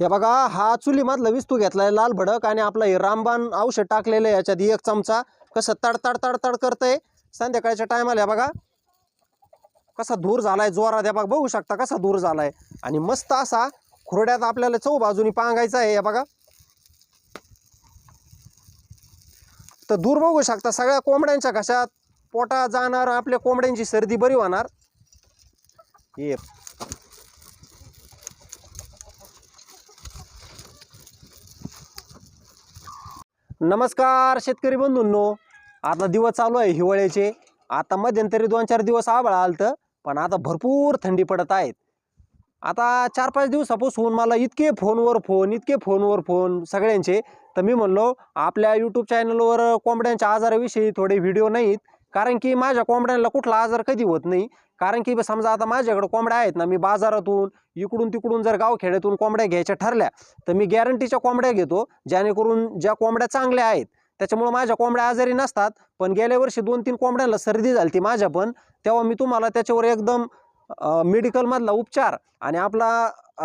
हे बघा हा चुलीमधला विस्तू घेतलाय लाल भडक आणि आपलं हे रामबाण औषध टाकलेलं आहे याच्यात एक चमचा. कसं तड तड तड तड करतंय. संध्याकाळच्या टायमाला बघा कसा धूर झालाय जोरात या बघा बघू शकता कसा धूर झालाय. आणि मस्त असा खुरड्यात आपल्याला चौ बाजूनी पांगायचा आहे हे बघा. तर दूर बघू शकता सगळ्या कोंबड्यांच्या घशात. पोटा जाणार आपल्या कोंबड्यांची सर्दी बरी होणार. हे नमस्कार शेतकरी बंधूंनो. आता दिवस चालू आहे हिवाळ्याचे. आता मध्यंतरी दोन चार दिवस आभाळ आलतं पण आता भरपूर थंडी पडत आहेत. आता चार पाच दिवसापासून मला इतके फोनवर फोन इतके फोनवर फोन सगळ्यांचे. तर मी म्हणलो आपल्या यूट्यूब चॅनलवर कोंबड्यांच्या आजाराविषयी थोडे व्हिडिओ नाहीत. कारण की माझ्या कोंबड्यांना कुठला आजार कधी होत नाही. कारण की समजा आता माझ्याकडे कोंबड्या आहेत ना मी बाजारातून इकडून तिकडून जर गावखेड्यातून कोंबड्या घ्यायच्या ठरल्या तर मी गॅरंटीच्या कोंबड्या घेतो जेणेकरून ज्या कोंबड्या चांगल्या आहेत त्याच्यामुळं माझ्या कोंबड्या आजारी नसतात. पण गेल्या वर्षी दोन तीन कोंबड्यांना सर्दी झाली ती माझ्या पण तेव्हा मी तुम्हाला त्याच्यावर एकदम मेडिकलमधला उपचार आणि आपला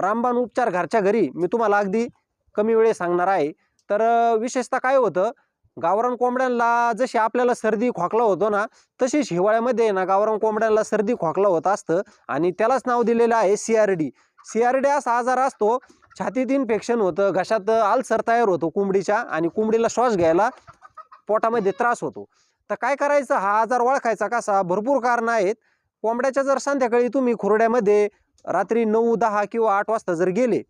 रामबाण उपचार घरच्या घरी मी तुम्हाला अगदी कमी वेळेत सांगणार आहे. तर विशेषतः काय होतं गावरान कोंबड्यांना जशी आपल्याला सर्दी खोकला होतो ना तशीच हिवाळ्यामध्ये ना गावरान कोंबड्यांना सर्दी खोकला होत असतं. आणि त्यालाच नाव दिलेलं आहे C R D C R D असा आजार असतो छातीत इन्फेक्शन होतं घशात आल्सर तयार होतो कोंबडीच्या आणि कोंबडीला श्वास घ्यायला पोटामध्ये त्रास होतो. तर काय करायचं? हा आजार ओळखायचा कसा? भरपूर कारणं आहेत. कोंबड्याच्या जर संध्याकाळी तुम्ही खुरड्यामध्ये रात्री नऊ दहा किंवा आठ वाजता जर गेले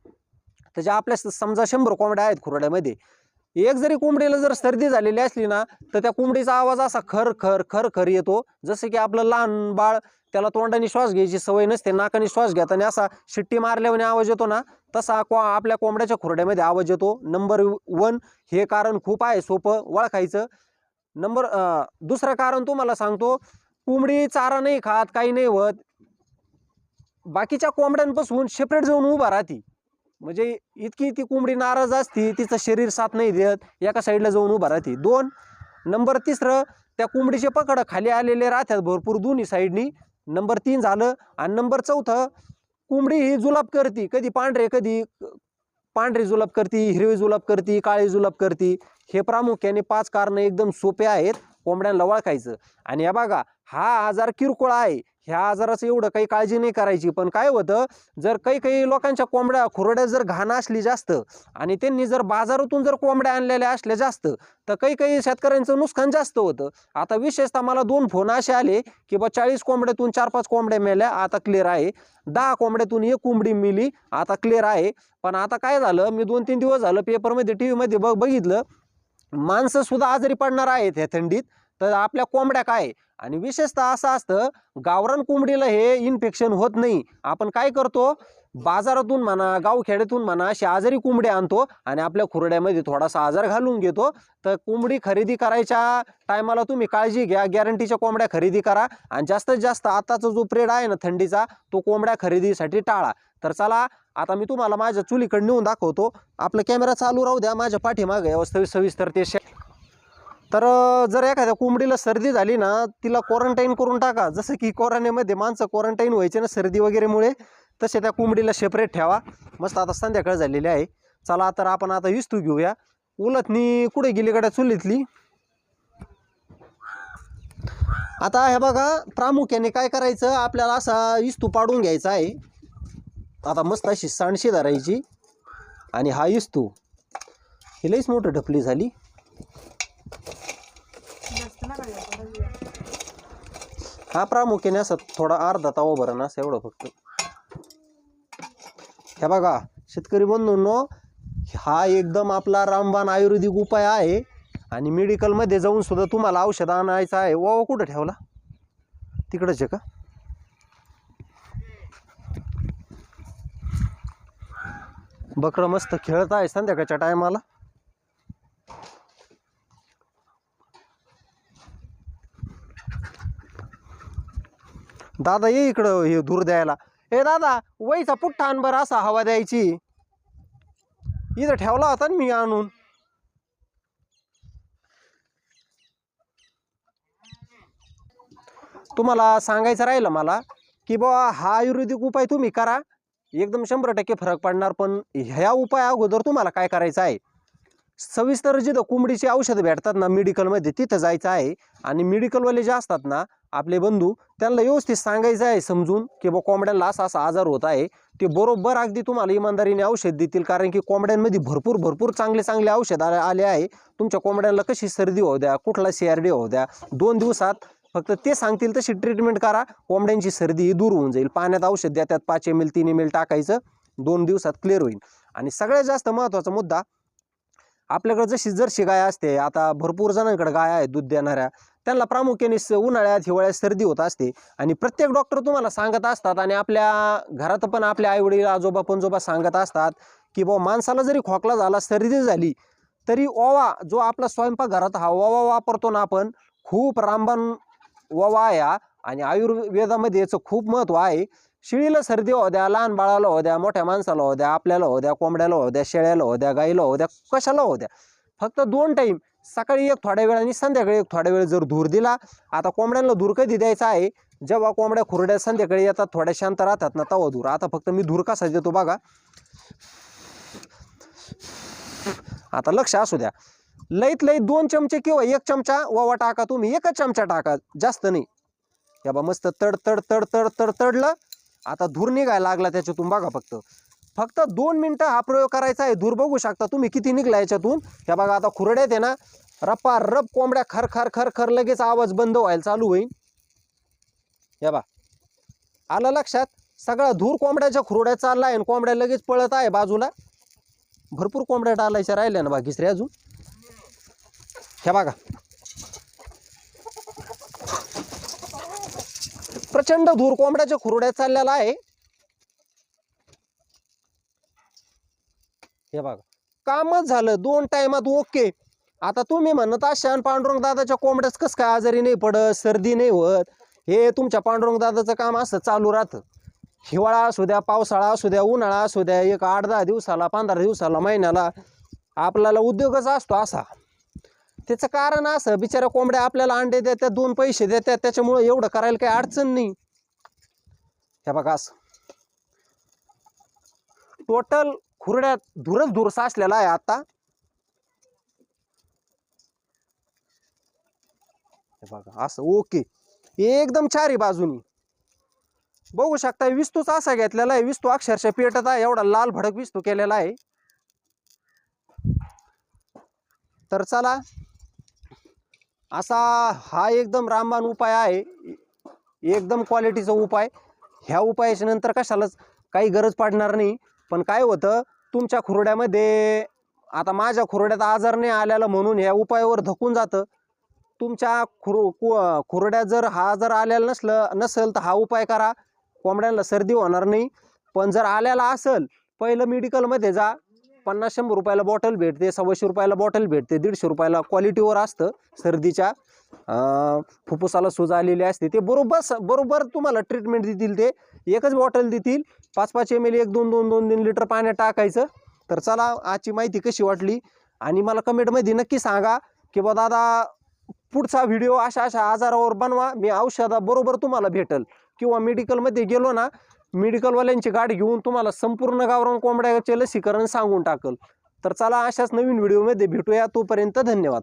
तर ज्या आपल्या समजा शंभर कोंबड्या आहेत खुरड्यामध्ये एक जरी कोंबडीला जर सर्दी झालेली असली ना तर त्या कोंबडीचा आवाज असा खर खर खर खर येतो. जसं की आपलं लहान बाळ त्याला तोंडाने श्वास घ्यायची सवय नसते नाकाने श्वास घेताना असा शिट्टी मारल्याने आवाज येतो ना तसा को आपल्या कोंबड्याच्या खुरड्यामध्ये आवाज येतो. नंबर वन हे कारण खूप आहे सोपं ओळखायचं. नंबर दुसरं कारण तुम्हाला सांगतो कोंबडी चारा नाही खात काही नाही होत. बाकीच्या कोंबड्यांपासून सेपरेट जाऊन उभा राहती. म्हणजे इतकी ती कोंबडी नाराज असती तिचं शरीर साथ नाही देत एका साईडला जाऊन उभा राहते. दोन नंबर तिसरं त्या कोंबडीचे पकड खाली आलेले राहतात भरपूर दोन्ही साईडनी नंबर तीन झालं आणि नंबर चौथं कोंबडी ही जुलाब करती. कधी पांढरे कधी पांढरी जुलाब करती हिरवी जुलाब करती काळी जुलाब करती. हे प्रामुख्याने पाच कारणं एकदम सोपे आहेत. कोंबड्यांना ओळखायचं आणि या बघा हा आजार किरकोळ आहे. ह्या आजाराचं एवढं काही काळजी नाही करायची. पण काय होतं जर काही काही लोकांच्या कोंबड्या खुरड्या जर घाण असली जास्त आणि त्यांनी जर बाजारातून जर कोंबड्या आणलेल्या असल्या जास्त तर काही काही शेतकऱ्यांचं नुकसान जास्त होतं. आता विशेषतः मला दोन फोन असे आले की बा चाळीस कोंबड्यातून चार पाच कोंबड्या मेल्या आता क्लिअर आहे. दहा कोंबड्यातून एक कोंबडी मिली आता क्लिअर आहे. पण आता काय झालं मी दोन तीन दिवस झालं पेपरमध्ये टी व्हीमध्ये बघ बघितलं माणसं सुद्धा आजारी पडणार आहेत ह्या थंडीत. तर आपल्या कोंबड्या काय? आणि विशेषतः असं असतं गावरान कोंबडीला हे इन्फेक्शन होत नाही. आपण काय करतो? बाजारातून म्हणा गावखेड्यातून म्हणा अशी आजारी कोंबडी आणतो आणि आपल्या खुरड्यामध्ये थोडासा आजार घालून घेतो. तर कोंबडी खरेदी करायच्या टायमाला तुम्ही काळजी घ्या गॅरंटीच्या कोंबड्या खरेदी करा आणि जास्तीत जास्त आताचा जो पिरियड आहे ना थंडीचा तो कोंबड्या खरेदीसाठी टाळा. तर चला आता मी तुम्हाला माझ्या चुलीकडे नेऊन दाखवतो. आपला कॅमेरा चालू राहू द्या माझ्या पाठीमागे व्यवस्थित सविस्तर ते शे- तर जर एखाद्या कोंबडीला सर्दी झाली ना तिला क्वारंटाईन करून टाका. जसं की कोरोनामध्ये माणसं क्वारंटाईन व्हायचे ना सर्दी वगैरेमुळे तसे त्या कोंबडीला सेपरेट ठेवा. मस्त आता संध्याकाळ झालेली आहे. चला तर आपण आता विस्तू घेऊया. उलतनी कुठे गेली गड्या चुलीतली? आता हे बघा प्रामुख्याने काय करायचं? आपल्याला असा इस्तू पाडून घ्यायचा आहे. आता मस्त अशी सांडशी धरायची. आणि हा इस्तू. ही लईच मोठं ढपली झाली. हा प्रामुख्याने असं थोडा अर्धा तवा भरण असं एवढं फक्त. हे बघा शेतकरी बंधूंनो हा एकदम आपला रामबाण आयुर्वेदिक उपाय आहे. आणि मेडिकलमध्ये जाऊन सुद्धा तुम्हाला औषध आणायचं आहे. वा कुठं ठेवला? तिकडंच आहे का? बकरं मस्त खेळत आहे संध्याकाळच्या टायमाला. दादा ये इकडं हे दूर द्यायला. ए दादा वयचा पुठ्ठा बरं असा हवा द्यायची. इथं ठेवला होता ना मी आणून. तुम्हाला सांगायचं राहिलं मला की बाबा हा आयुर्वेदिक उपाय तुम्ही करा. एकदम शंभर टक्के फरक पडणार पण ह्या उपाया अगोदर तुम्हाला काय करायचं आहे? सविस्तर जिथं कोंबडीची औषधं भेटतात ना मेडिकलमध्ये तिथं जायचं आहे आणि मेडिकलवाले जे असतात ना आपले बंधू त्यांना व्यवस्थित सांगायचं आहे समजून की बा कोंबड्यांना असा असा आजार होत आहे. ते बरोबर अगदी तुम्हाला इमानदारीने औषध देतील कारण की कोंबड्यांमध्ये भरपूर भरपूर चांगले चांगले औषध आले आले आहे. तुमच्या कोंबड्यांना कशी सर्दी होऊ द्या कुठला सी आर डी होऊ द्या दोन दिवसात फक्त ते सांगतील तशी ट्रीटमेंट करा. कोंबड्यांची सर्दी ही दूर होऊन जाईल. पाण्यात औषध द्या त्यात पाच एम एल तीन एम एल टाकायचं. दोन दिवसात क्लिअर होईल. आणि सगळ्यात जास्त महत्त्वाचा मुद्दा आपल्याकडे जशी जर्शी गाय असते आता भरपूर जणांकडे गाय आहेत दूध देणाऱ्या. त्यांना प्रामुख्याने स- उन्हाळ्यात हिवाळ्यात सर्दी होत असते. आणि प्रत्येक डॉक्टर तुम्हाला सांगत असतात आणि आपल्या घरात पण आपल्या आईवडील आजोबा पणजोबा सांगत असतात की बाबा माणसाला जरी खोकला झाला सर्दी झाली तरी ओवा जो आपला स्वयंपाकघरात हा ओवा वापरतो ना आपण खूप रामबाण व वाया आणि आयुर्वेदामध्ये याचं खूप महत्त्व आहे. शिळीला सर्दी हो द्या लहान बाळाला हो द्या मोठ्या माणसाला हो द्या आपल्याला हो द्या कोंबड्याला हो द्या शेळ्याला हो द्या गाईला हो द्या कशाला हो द्या. फक्त दोन टाईम सकाळी एक थोड्या वेळ आणि संध्याकाळी एक थोड्या वेळ जर धूर दिला आता कोंबड्यांना धूर कधी द्यायचा आहे? जेव्हा कोंबड्या खुरड्या संध्याकाळी येतात थोड्या शांत राहतात ना तवा धूर. आता फक्त मी धूर कसा देतो बघा. आता लक्ष असू द्या. लईत लईत दोन चमचे किंवा एक चमचा ओवा टाका तुम्ही एकच चमचा टाका जास्त नाही. या बा मस्त तड तड तड तड तड तडलं. आता धूर निघायला लागला त्याच्यातून बघा फक्त. फक्त दोन मिनटं हा प्रयोग करायचा आहे. धूर बघू शकता तुम्ही किती निघला याच्यातून. ह्या बघा आता खुरड्यात आहे ना रप्पा रप कोंबड्या खर खर खर खर लगेच आवाज बंद व्हायला चालू होईल. या बा आलं लक्षात? सगळा धूर कोंबड्याच्या खुरड्यात चालला आहे आणि कोंबड्या लगेच पळत आहे बाजूला. भरपूर कोंबड्या टालायच्या राहिल्या ना बाकीसरे अजून. ह्या बघा. प्रचंड धूर कोंबड्याच्या खुरड्यात चाललेला आहे. हे बघा. कामच झालं. दोन टायमात ओके. आता तुम्ही म्हणत असाल पांडुरंग दादाच्या कोंबड्याच कसं काय आजारी नाही पडत सर्दी नाही होत? हे तुमच्या पांडुरंग दादाचं काम असं चालू राहतं. हिवाळा असू द्या पावसाळा असू द्या उन्हाळा असू द्या एक आठ दहा दिवसाला पंधरा दिवसाला महिन्याला आपल्याला उद्योगच असतो असा. त्याचं कारण असं बिचाऱ्या कोंबड्या आपल्याला अंडे देतात दोन पैसे देतात त्याच्यामुळं एवढं करायला काही अडचण नाही. हे बघा असं. टोटल खुरड्यात धुरच धूर साचलेला आहे आता. बघा असं ओके. एकदम चारी बाजूनी. बघू शकता विस्तूच असा घेतलेला आहे विस्तू अक्षरशः पेटत आहे एवढा लाल भडक विस्तू केलेला आहे. तर चला असा हा एकदम रामबाण उपाय आहे. एकदम क्वालिटीचा उपाय. ह्या उपायाच्या नंतर कशालाच काही गरज पडणार नाही. पण काय होतं तुमच्या खुरड्यामध्ये आता माझ्या खुरड्यात आजार नाही आलेला म्हणून ह्या उपायावर धकून जातं. तुमच्या खुर कु- खुरड्यात जर हा जर आलेला नसलं नसेल तर हा उपाय करा. कोंबड्यांना सर्दी होणार नाही. पण जर आलेला असेल पहिलं मेडिकलमध्ये जा. पन्नास शंभर रुपयाला बॉटल भेटते सव्वाशे रुपयाला बॉटल भेटते दीडशे रुपयाला क्वालिटीवर असतं सर्दीच्या. फुफ्फुसाला सूज आलेली असते. ते बरोबर स- बरोबर तुम्हाला ट्रीटमेंट देतील ते. एकच बॉटल देतील पाच पाच एम एल एक दोन दोन दोन तीन लिटर पाण्यात टाकायचं. तर चला आजची माहिती कशी वाटली? आणि मला कमेंटमध्ये नक्की सांगा की बा दादा पुढचा व्हिडिओ अशा अशा आजारावर बनवा. मी औषधाबरोबर तुम्हाला भेटल. किंवा मेडिकलमध्ये गेलो ना मेडिकलवाल्यांची गाठ घेऊन तुम्हाला संपूर्ण गावरान कोंबड्याचे लसीकरण सांगून टाकल. तर चला अशाच नवीन व्हिडिओमध्ये भेटूया. तोपर्यंत धन्यवाद.